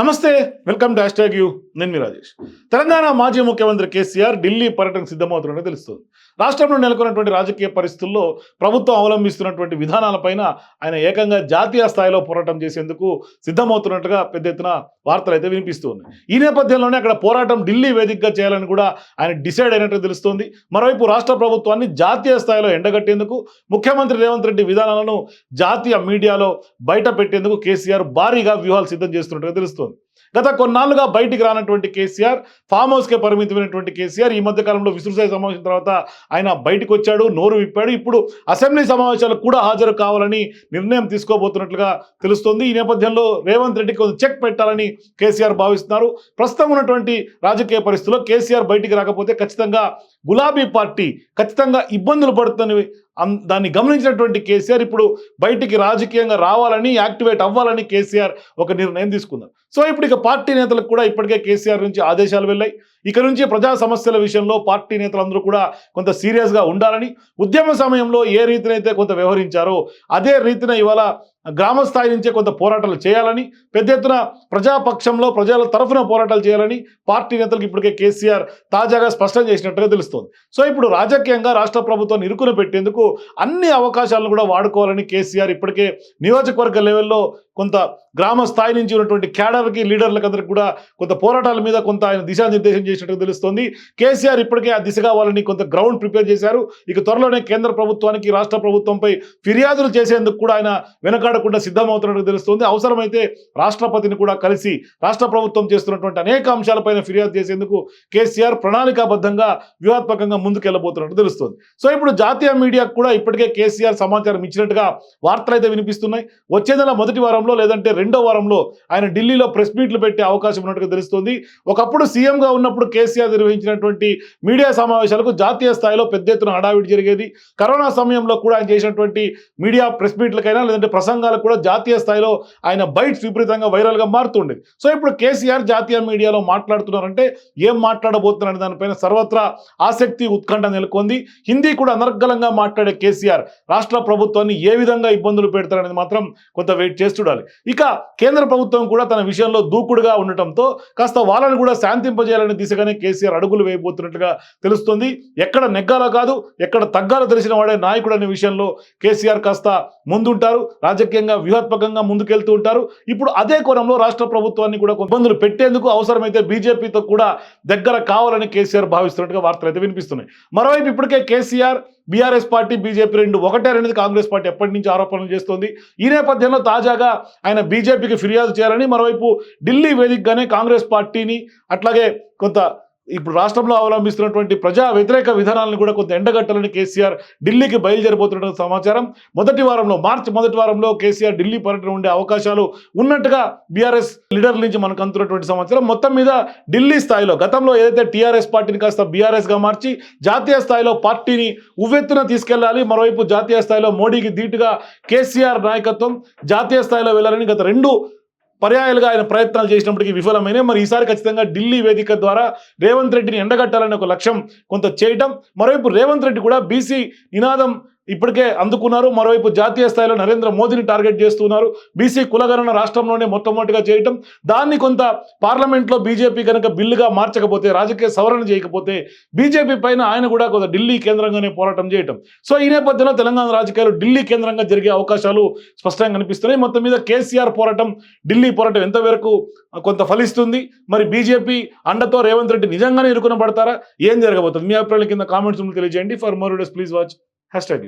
నమస్తే welcome to hash you. నేను మీ రాజేష్. తెలంగాణ మాజీ ముఖ్యమంత్రి కేసీఆర్ ఢిల్లీ పర్యటనకు సిద్ధమవుతున్నట్టు తెలుస్తుంది. రాష్ట్రంలో నెలకొన్నటువంటి రాజకీయ పరిస్థితుల్లో ప్రభుత్వం అవలంబిస్తున్నటువంటి విధానాలపైన ఆయన ఏకంగా జాతీయ స్థాయిలో పోరాటం చేసేందుకు సిద్ధమవుతున్నట్టుగా పెద్ద ఎత్తున వార్తలు అయితే వినిపిస్తుంది. ఈ నేపథ్యంలోనే అక్కడ పోరాటం ఢిల్లీ వేదికగా చేయాలని కూడా ఆయన డిసైడ్ అయినట్టు తెలుస్తోంది. మరోవైపు రాష్ట్ర ప్రభుత్వాన్ని జాతీయ స్థాయిలో ఎండగట్టేందుకు ముఖ్యమంత్రి రేవంత్ రెడ్డి విధానాలను జాతీయ మీడియాలో బయట పెట్టేందుకు కేసీఆర్ భారీగా వ్యూహాలు సిద్ధం చేస్తున్నట్టుగా తెలుస్తోంది. గత కొన్నాళ్ళుగా బయటికి రానటువంటి కేసీఆర్ ఫామ్ హౌస్కే పరిమితమైనటువంటి కేసీఆర్ ఈ మధ్య కాలంలో విస్తృత సమావేశం తర్వాత ఆయన బయటకు వచ్చాడు నోరు విప్పాడు. ఇప్పుడు అసెంబ్లీ సమావేశాలకు కూడా హాజరు కావాలని నిర్ణయం తీసుకోబోతున్నట్లుగా తెలుస్తోంది. ఈ నేపథ్యంలో రేవంత్ రెడ్డికి కొంచెం చెక్ పెట్టాలని కేసీఆర్ భావిస్తున్నారు. ప్రస్తుతం ఉన్నటువంటి రాజకీయ పరిస్థితుల్లో కేసీఆర్ బయటికి రాకపోతే ఖచ్చితంగా గులాబీ పార్టీ ఖచ్చితంగా ఇబ్బందులు పడుతుందని దాన్ని గమనించినటువంటి కేసీఆర్ ఇప్పుడు బయటికి రాజకీయంగా రావాలని యాక్టివేట్ అవ్వాలని కేసీఆర్ ఒక నిర్ణయం తీసుకున్నారు. సో ఇప్పుడు ఇక పార్టీ నేతలకు కూడా ఇప్పటికే కేసీఆర్ నుంచి ఆదేశాలు వెళ్ళాయి. ఇక నుంచి ప్రజా సమస్యల విషయంలో పార్టీ నేతలందరూ కూడా కొంత సీరియస్గా ఉండాలని ఉద్యమ సమయంలో ఏ రీతినైతే కొంత వ్యవహరించారో అదే రీతిన ఇవాళ గ్రామ స్థాయి నుంచే కొంత పోరాటాలు చేయాలని పెద్ద ఎత్తున ప్రజాపక్షంలో ప్రజల తరఫున పోరాటాలు చేయాలని పార్టీ నేతలకు ఇప్పటికే కేసీఆర్ తాజాగా స్పష్టం చేసినట్టుగా తెలుస్తోంది. సో ఇప్పుడు రాజకీయంగా రాష్ట్ర ప్రభుత్వాన్ని ఇరుకున పెట్టేందుకు అన్ని అవకాశాలను కూడా వాడుకోవాలని కేసీఆర్ ఇప్పటికే నియోజకవర్గ లెవెల్లో కొంత గ్రామ స్థాయి నుంచి ఉన్నటువంటి క్యాడర్కి లీడర్లకు అందరికి కూడా కొంత పోరాటాల మీద కొంత ఆయన దిశానిర్దేశం చేసినట్టుగా తెలుస్తోంది. కేసీఆర్ ఇప్పటికే ఆ దిశగా వాళ్ళని కొంత గ్రౌండ్ ప్రిపేర్ చేశారు. ఇక త్వరలోనే కేంద్ర ప్రభుత్వానికి రాష్ట్ర ప్రభుత్వంపై ఫిర్యాదులు చేసేందుకు కూడా ఆయన వెనకాడకుండా సిద్ధమవుతున్నట్టు తెలుస్తోంది. అవసరమైతే రాష్ట్రపతిని కూడా కలిసి రాష్ట్ర ప్రభుత్వం చేస్తున్నటువంటి అనేక అంశాలపైన ఫిర్యాదు చేసేందుకు కేసీఆర్ ప్రణాళికాబద్ధంగా వ్యూహాత్మకంగా ముందుకెళ్ళబోతున్నట్టు తెలుస్తోంది. సో ఇప్పుడు జాతీయ మీడియాకు కూడా ఇప్పటికే కేసీఆర్ సమాచారం ఇచ్చినట్టుగా వార్తలు అయితే వినిపిస్తున్నాయి. వచ్చే నెల మొదటి వారంలో లేదంటే రెండో వారంలో ఆయన ఢిల్లీలో ప్రెస్ మీట్లు పెట్టే అవకాశం ఉన్నట్టుగా తెలుస్తుంది. ఒకప్పుడు సీఎంగా ఉన్నప్పుడు కేసీఆర్ నిర్వహించినటువంటి మీడియా సమావేశాలకు జాతీయ స్థాయిలో పెద్ద ఎత్తున హడావిడి జరిగేది. కరోనా సమయంలో కూడా ఆయన చేసినటువంటి మీడియా ప్రెస్ మీట్లకైనా లేదంటే ప్రసంగాలకు కూడా జాతీయ స్థాయిలో ఆయన బైట్స్ విపరీతంగా వైరల్గా మారుతుండేది సో ఇప్పుడు కేసీఆర్ జాతీయ మీడియాలో మాట్లాడుతున్నారంటే ఏం మాట్లాడబోతున్నారనే దానిపైన సర్వత్రా ఆసక్తి ఉత్కంఠ నెలకొంది. హిందీ కూడా అనర్గళంగా మాట్లాడే కేసీఆర్ రాష్ట్ర ప్రభుత్వాన్ని ఏ విధంగా ఇబ్బందులు పెడతారనేది మాత్రం కొంత వెయిట్ చేసి చూడాలి. ఇక కేంద్ర ప్రభుత్వం కూడా తన విషయంలో దూకుడుగా ఉండటంతో కాస్త వాళ్ళని కూడా శాంతింపజేయాలనే దిశగానే కేసీఆర్ అడుగులు వేయబోతున్నట్టుగా తెలుస్తుంది. ఎక్కడ నెగ్గాలో కాదు ఎక్కడ తగ్గాలో తెలిసిన వాడే నాయకుడు అనే విషయంలో కేసీఆర్ కాస్త ముందుంటారు. రాజకీయంగా వ్యూహాత్మకంగా ముందుకెళ్తూ ఉంటారు. ఇప్పుడు అదే కోణంలో రాష్ట్ర ప్రభుత్వాన్ని కూడా కొంత ఇబ్బందులు పెట్టేందుకు అవసరమైతే బీజేపీతో కూడా దగ్గర కావాలని కేసీఆర్ భావిస్తున్నట్టుగా వార్తలు అయితే వినిపిస్తున్నాయి. మరోవైపు ఇప్పటికే కేసీఆర్ బీఆర్ఎస్ పార్టీ బీజేపీ రెండు ఒకటే అనేది కాంగ్రెస్ పార్టీ ఎప్పటి నుంచి ఆరోపణలు చేస్తోంది. ఈ నేపథ్యంలో తాజాగా ఆయన బీజేపీకి ఫిర్యాదు చేయాలని మరోవైపు ఢిల్లీ వేదికగానే కాంగ్రెస్ పార్టీని అట్లాగే కొంత ఇప్పుడు రాష్ట్రంలో అవలంబిస్తున్నటువంటి ప్రజా వ్యతిరేక విధానాలను కూడా కొంత ఎండగట్టాలని కేసీఆర్ ఢిల్లీకి బయలుదేరిపోతున్న సమాచారం. మొదటి వారంలో మార్చి మొదటి వారంలో కేసీఆర్ ఢిల్లీ పర్యటన ఉండే అవకాశాలు ఉన్నట్టుగా బీఆర్ఎస్ లీడర్ల నుంచి మనకు అందుతున్నటువంటి సమాచారం. మొత్తం మీద ఢిల్లీ స్థాయిలో గతంలో ఏదైతే టీఆర్ఎస్ పార్టీని కాస్త బీఆర్ఎస్గా మార్చి జాతీయ స్థాయిలో పార్టీని ఉవ్వెత్తున తీసుకెళ్ళాలి మరోవైపు జాతీయ స్థాయిలో మోడీకి ధీటుగా కేసీఆర్ నాయకత్వం జాతీయ స్థాయిలో వెళ్ళాలని గత రెండు పర్యాయాలుగా ఆయన ప్రయత్నాలు చేసినప్పటికీ విఫలమైనాయి. మరి ఈసారి ఖచ్చితంగా ఢిల్లీ వేదిక ద్వారా రేవంత్ రెడ్డిని ఎండగట్టాలనే ఒక లక్ష్యం కొంత చేయటం. మరోవైపు రేవంత్ రెడ్డి కూడా బీసీ నినాదం ఇప్పటికే అందుకున్నారు. మరోవైపు జాతీయ స్థాయిలో నరేంద్ర మోదీని టార్గెట్ చేస్తున్నారు. బీసీ కులగణన రాష్ట్రంలోనే మొట్టమొదటిగా చేయటం. దాన్ని కొంత పార్లమెంట్లో బీజేపీ కనుక బిల్లుగా మార్చకపోతే రాజకీయ సవరణ చేయకపోతే బీజేపీ పైన ఆయన కూడా కొంత ఢిల్లీ కేంద్రంగానే పోరాటం చేయటం. సో ఈ నేపథ్యంలో తెలంగాణ రాజకీయాలు ఢిల్లీ కేంద్రంగా జరిగే అవకాశాలు స్పష్టంగా కనిపిస్తున్నాయి. మొత్తం మీద కేసీఆర్ పోరాటం ఢిల్లీ పోరాటం ఎంతవరకు కొంత ఫలిస్తుంది? మరి బీజేపీ అండతో రేవంత్ రెడ్డి నిజంగానే ఇరుకున పడతారా? ఏం జరగబోతుంది? మీ అభిప్రాయాల కింద కామెంట్స్ తెలియజేయండి. For more days please watch hashtag